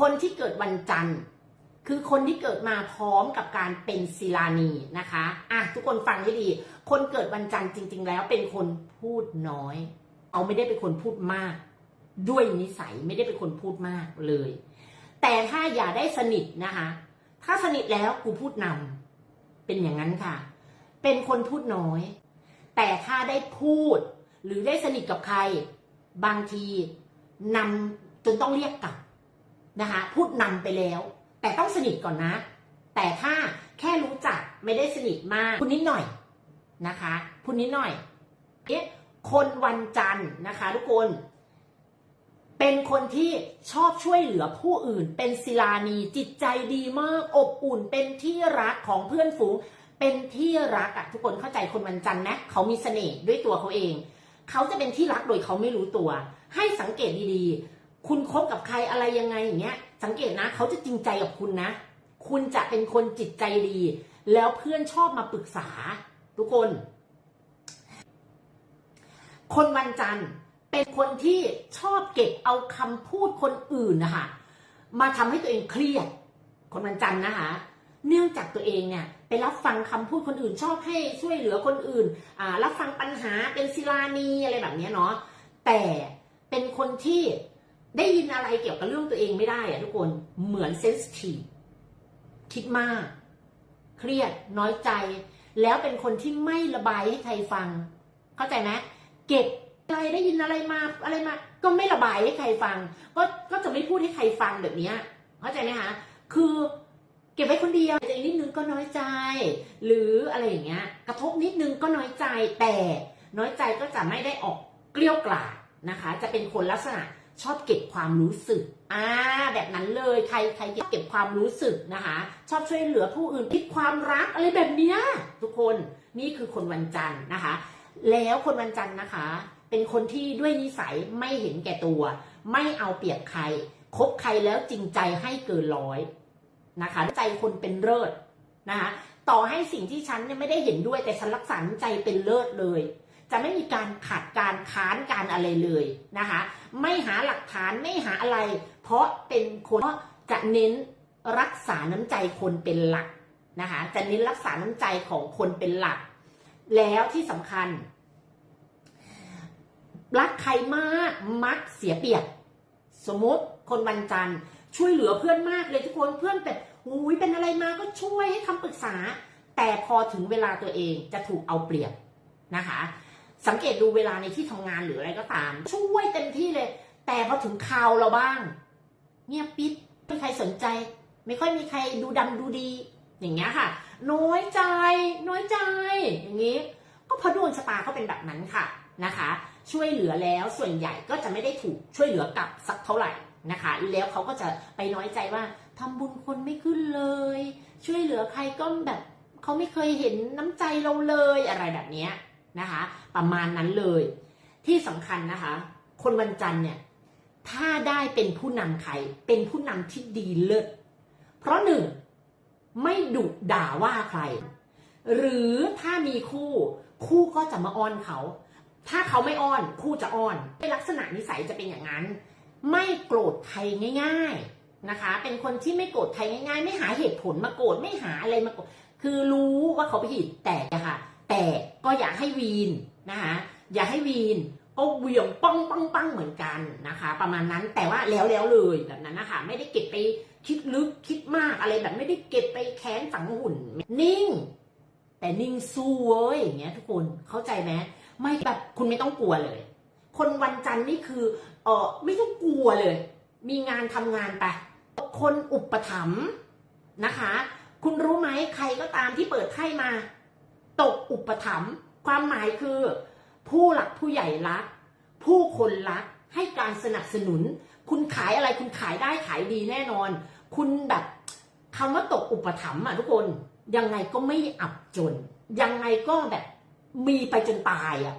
คนที่เกิดวันจันทร์ คือคนที่เกิดมาพร้อมกับการเป็นศิลานีนะคะอะทุกคนฟังให้ดี คนเกิดวันจันทร์จริง ๆ แล้วเป็นคนพูดน้อย เอาไม่ได้เป็นคนพูดมาก ด้วยนิสัยไม่ได้เป็นคนพูดมากเลย แต่ถ้าอย่าได้สนิทนะคะ ถ้าสนิทแล้วกูพูดนำเป็นอย่างนั้นค่ะ เป็นคนพูดน้อย แต่ถ้าได้พูด หรือได้สนิทกับใคร บางทีนำจนต้องเรียกกลับ นะคะ พูดนำไปแล้ว แต่ต้องสนิทก่อนนะ แต่ถ้าแค่รู้จักไม่ได้สนิทมากพูดนิดหน่อยนะคะพูดนิดหน่อยเอ๊ะคนวันจันทร์นะคะ ทุกคน เป็นคนที่ชอบช่วยเหลือผู้อื่น เป็นศิลานีจิตใจดีมาก อบอุ่น เป็นที่รักของเพื่อนฝูง เป็นที่รักอะทุกคนเข้าใจคนวันจันทร์นะเขามีเสน่ห์ด้วยตัวเขาเอง เขาจะเป็นที่รักโดยเขาไม่รู้ตัว ให้สังเกตดีๆ คุณคบกับใครอะไรยังไงอย่างเงี้ย สังเกตนะ เขาจะจริงใจกับคุณนะ คุณจะเป็นคนจิตใจดี แล้วเพื่อนชอบมาปรึกษา ทุกคน คนวันจันทร์เป็นคนที่ชอบเก็บเอาคำพูดคนอื่นนะคะมาทำให้ตัวเองเครียด คนวันจันทร์นะคะ เนื่องจากตัวเองเนี่ยไปรับฟังคำพูดคนอื่น ชอบให้ช่วยเหลือคนอื่นอ่ารับฟังปัญหาเป็นศิลานีอะไรแบบเนี้ยเนาะแต่เป็นคนที่ ได้ยินอะไรเกี่ยวกับเรื่องตัวเองไม่ได้อะทุกคนเหมือนเซนซิทีฟคิดมาก เครียดน้อยใจ แล้วเป็นคนที่ไม่ระบายให้ใครฟัง เข้าใจไหมเก็บอะไรได้ยินอะไรมาอะไรมา ก็ไม่ระบายให้ใครฟัง ก็ก็จะไม่พูดให้ใครฟังแบบนี้เข้าใจไหมคะคือเก็บไว้คนเดียวอีกนิดนึงก็น้อยใจ หรืออะไรอย่างเงี้ย กระทบนิดนึงก็น้อยใจแต่น้อยใจก็จะไม่ได้ออกเกลี้ยวกล่อมนะคะ จะเป็นคนลักษณะ ชอบเก็บความรู้สึกอ่าแบบนั้นเลยใครใครเก็บความรู้สึกนะคะ ชอบช่วยเหลือผู้อื่นคิดความรักอะไรแบบเนี้ยทุกคนนี่คือคนวันจันทร์นะคะ แล้วคนวันจันทร์นะคะ เป็นคนที่ด้วยนิสัยไม่เห็นแก่ตัว ไม่เอาเปรียบใครคบใครแล้วจริงใจให้เกินร้อยนะคะ ใจคนเป็นเลิศนะคะต่อให้สิ่งที่ฉันเนี่ยไม่ได้เห็นด้วยแต่ฉันรักษาใจเป็นเลิศเลย จะไม่มีการขัดการค้านการอะไรเลยนะคะ ไม่หาหลักฐานไม่หาอะไร เพราะเป็นคนจะเน้นรักษาน้ำใจคนเป็นหลักนะคะจะเน้นรักษาน้ำใจของคนเป็นหลัก แล้วที่สำคัญ รักใครมากมักเสียเปรียบ สมมติคนวันจันทร์ช่วยเหลือเพื่อนมากเลยทุกคนเพื่อนแบบอุ้ยเป็นอะไรมาก็ช่วยให้คำปรึกษา แต่พอถึงเวลาตัวเองจะถูกเอาเปรียบนะคะ สังเกตดูเวลาในที่ทำงานหรืออะไรก็ตาม ช่วยเต็มที่เลย แต่พอถึงคราวเราบ้าง เงียบปิดไม่มีใครสนใจ ไม่ค่อยมีใครดูดำดูดี อย่างเงี้ยค่ะ น้อยใจ น้อยใจ อย่างงี้ ก็เพราะดวงชะตาเขาเป็นแบบนั้นค่ะนะคะ ช่วยเหลือแล้วส่วนใหญ่ก็จะไม่ได้ถูกช่วยเหลือกลับสักเท่าไหร่นะคะ แล้วเขาก็จะไปน้อยใจว่าทำบุญคนไม่ขึ้นเลย ช่วยเหลือใครก็แบบเขาไม่เคยเห็นน้ำใจเราเลยอะไรแบบเนี้ย นะคะ ประมาณนั้นเลย ที่สำคัญนะคะ คนวันจันทร์เนี่ย ถ้าได้เป็นผู้นำใคร เป็นผู้นำที่ดีเลิศเพราะหนึ่งไม่ดุด่าว่าใคร หรือถ้ามีคู่คู่ก็จะมาอ้อนเขา ถ้าเขาไม่อ้อนคู่จะอ้อนลักษณะนิสัยจะเป็นอย่างนั้น ไม่โกรธใครง่าย ๆนะคะ เป็นคนที่ไม่โกรธใครง่าย ๆ ไม่หาเหตุผลมาโกรธไม่หาอะไรมาโกรธคือรู้ว่าเขาผิดแต่ค่ะ แต่ก็อย่าให้วีนนะคะอย่าให้วีนก็เวียงปังปังปังเหมือนกันนะคะ ประมาณนั้นแต่ว่าแล้วแล้วเลยแบบนั้นนะคะไม่ได้เก็บไปคิดลึกคิดมากอะไรแบบไม่ได้เก็บไปแค้นฝังหุ่น นิ่ง แต่นิ่งสู้เว้ยอย่างเงี้ยทุกคนเข้าใจไหมไม่แบบคุณไม่ต้องกลัวเลย คนวันจันทร์นี่คือเออไม่ต้องกลัวเลย มีงานทำงานไปคนอุปถัมภ์นะคะ คุณรู้ไหมใครก็ตามที่เปิดไพ่มา ตกอุปถัมภ์ความหมายคือ ผู้หลักผู้ใหญ่รัก ผู้คนรักให้การสนับสนุน คุณขายอะไรคุณขายได้ขายดีแน่นอน คุณแบบคำว่าตกอุปถัมภ์อะทุกคนยังไงก็ไม่อับจน ยังไงก็แบบมีไปจนตายอะ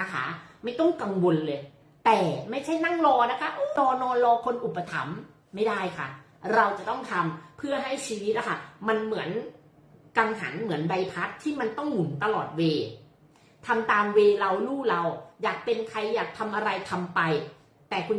นะคะ ไม่ต้องกังวลเลย แต่ไม่ใช่นั่งรอนะคะรอนอนรอคนอุปถัมภ์ไม่ได้ค่ะ เราจะต้องทำเพื่อให้ชีวิตอะค่ะ มันเหมือน กังหันเหมือนใบพัดที่มันต้องหมุนตลอดเวทำตามเวเราลู่เรา อยากเป็นใครอยากทำอะไรทำไป แต่คุณ